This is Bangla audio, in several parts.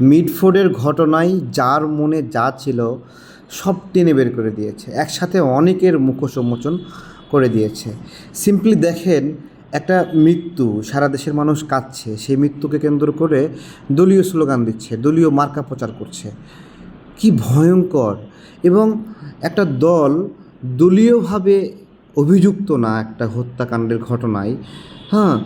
মিডফোর্ডের ঘটনায় যার মনে যা ছিল সব টেনে বের করে দিয়েছে। একসাথে অনেকের মুখোশ উন্মোচন করে দিয়েছে। সিম্পলি দেখেন, একটা মৃত্যু, সারা দেশের মানুষ কাঁদছে। সেই মৃত্যুকে কেন্দ্র করে দলীয় স্লোগান দিচ্ছে, দলীয় মার্কা প্রচার করছে। কি ভয়ঙ্কর! এবং একটা দল দলীয়ভাবে অভিযুক্ত না, একটা হত্যাকাণ্ডের ঘটনায়। হ্যাঁ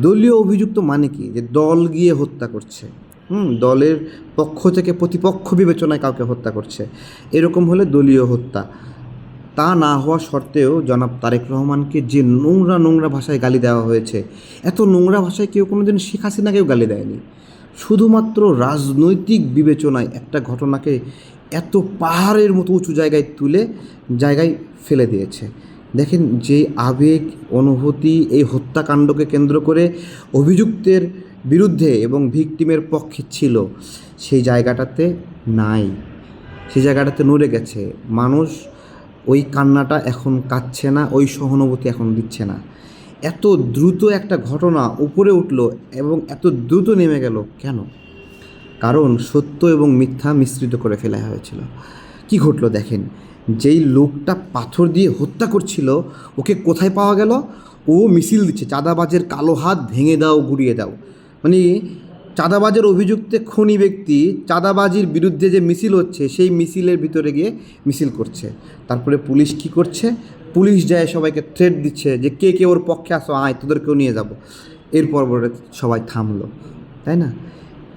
দলীয় অভিযুক্ত মানে কি? যে দল গিয়ে হত্যা করছে। হুম, দলের পক্ষ থেকে প্রতিপক্ষ বিবেচনায় কাউকে হত্যা করছে। এরকম হলে দলীয় হত্যা। তা না হওয়া সত্ত্বেও জনাব তারেক রহমানকে যে নোংরা নোংরা ভাষায় গালি দেওয়া হয়েছে, এত নোংরা ভাষায় কেউ কোনোদিন শেখ হাসিনাকেও গালি দেয়নি। শুধুমাত্র রাজনৈতিক বিবেচনায় একটা ঘটনাকে এত পাহাড়ের মতো উঁচু জায়গায় তুলে, জায়গায় ফেলে দিয়েছে। দেখেন যে আবেগ, অনুভূতি, এই হত্যাকাণ্ডকে কেন্দ্র করে অভিযুক্তের বিরুদ্ধে এবং ভিকটিমের পক্ষে ছিল, সেই জায়গাটাতে নাই। সেই জায়গাটাতে নড়ে গেছে। মানুষ ওই কান্নাটা এখন কাঁদছে না, ওই সহানুভূতি এখন দিচ্ছে না। এত দ্রুত একটা ঘটনা উপরে উঠল এবং এত দ্রুত নেমে গেল কেন? কারণ সত্য এবং মিথ্যা মিশ্রিত করে ফেলা হয়েছিল। কি ঘটলো দেখেন? যেই লোকটা পাথর দিয়ে হত্যা করছিল, ওকে কোথায় পাওয়া গেল? ও মিছিল দিচ্ছে, চাঁদাবাজের কালো হাত ভেঙে দাও, গুড়িয়ে দাও। মানে চাঁদাবাজের অভিযুক্তে খনি ব্যক্তি চাঁদাবাজির বিরুদ্ধে যে মিছিল হচ্ছে, সেই মিছিলের ভিতরে গিয়ে মিছিল করছে। তারপরে পুলিশ কি করছে? পুলিশ যায়, সবাইকে থ্রেট দিচ্ছে যে, কে কে ওর পক্ষে আসো আয়, তোদেরকেও নিয়ে যাব। এরপর পরে সবাই থামলো, তাই না?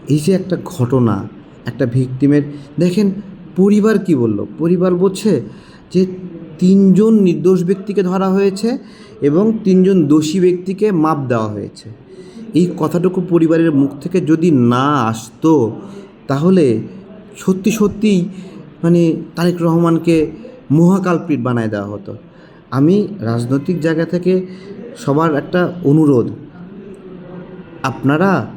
এই যে একটা ঘটনা, একটা ভিকটিমের, দেখেন পরিবার কি বলল? পরিবার বলছে যে, তিনজন নির্দোষ ব্যক্তিকে ধরা হয়েছে এবং তিনজন দোষী ব্যক্তিকে মাপ দেওয়া হয়েছে। এই কথাটুকু পরিবারের মুখ থেকে যদি না আসতো, তাহলে সত্যি সত্যিই মানে তারেক রহমানকে মহাকালপিট বানায় দেওয়া হতো। আমি রাজনৈতিক জায়গা থেকে সবার একটা অনুরোধ। আপনারা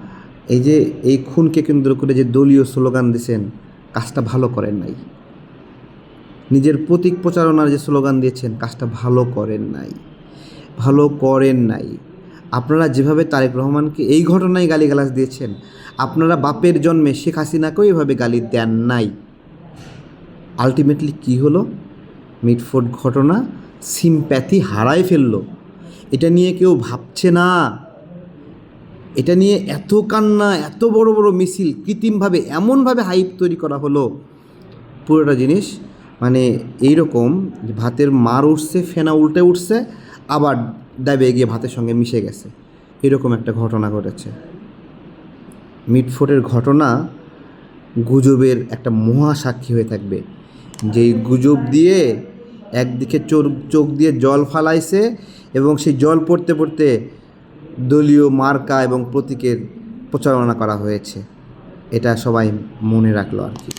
এই যে এই খুনকে কেন্দ্র করে যে দলীয় স্লোগান দিয়েছেন, কাজটা ভালো করেন নাই। নিজের প্রতীক প্রচারণার যে স্লোগান দিয়েছেন, কাজটা ভালো করেন নাই। ভালো করেন নাই। আপনারা যেভাবে তারেক রহমানকে এই ঘটনায় গালিগালাজ দিয়েছেন, আপনারা বাপের জন্মে শেখ হাসিনাকেও এভাবে গালি দেন নাই। আলটিমেটলি কি হলো? মিটফোর্ড ঘটনা সিম্প্যাথি হারায় ফেলল। এটা নিয়ে কেউ ভাবছে না। এটা নিয়ে এত কান্না, এত বড় বড় মিছিল, কৃত্রিমভাবে, এমনভাবে হাইপ তৈরি করা হলো। পুরোটা জিনিস মানে এইরকম, ভাতের মার উঠছে, ফেনা উল্টে উঠছে আবার ডাবে গিয়ে ভাতের সঙ্গে মিশে গেছে। এরকম একটা ঘটনা ঘটেছে। মিটফোর্টের ঘটনা গুজবের একটা মহা সাক্ষী হয়ে থাকবে। যেই গুজব দিয়ে একদিকে চোর, চোখ দিয়ে জল ফালাইছে এবং সেই জল পড়তে পড়তে দলীয় মার্কা এবং প্রতীকের প্রচারণা করা হয়েছে। এটা সবাই মনে রাখল আর কি।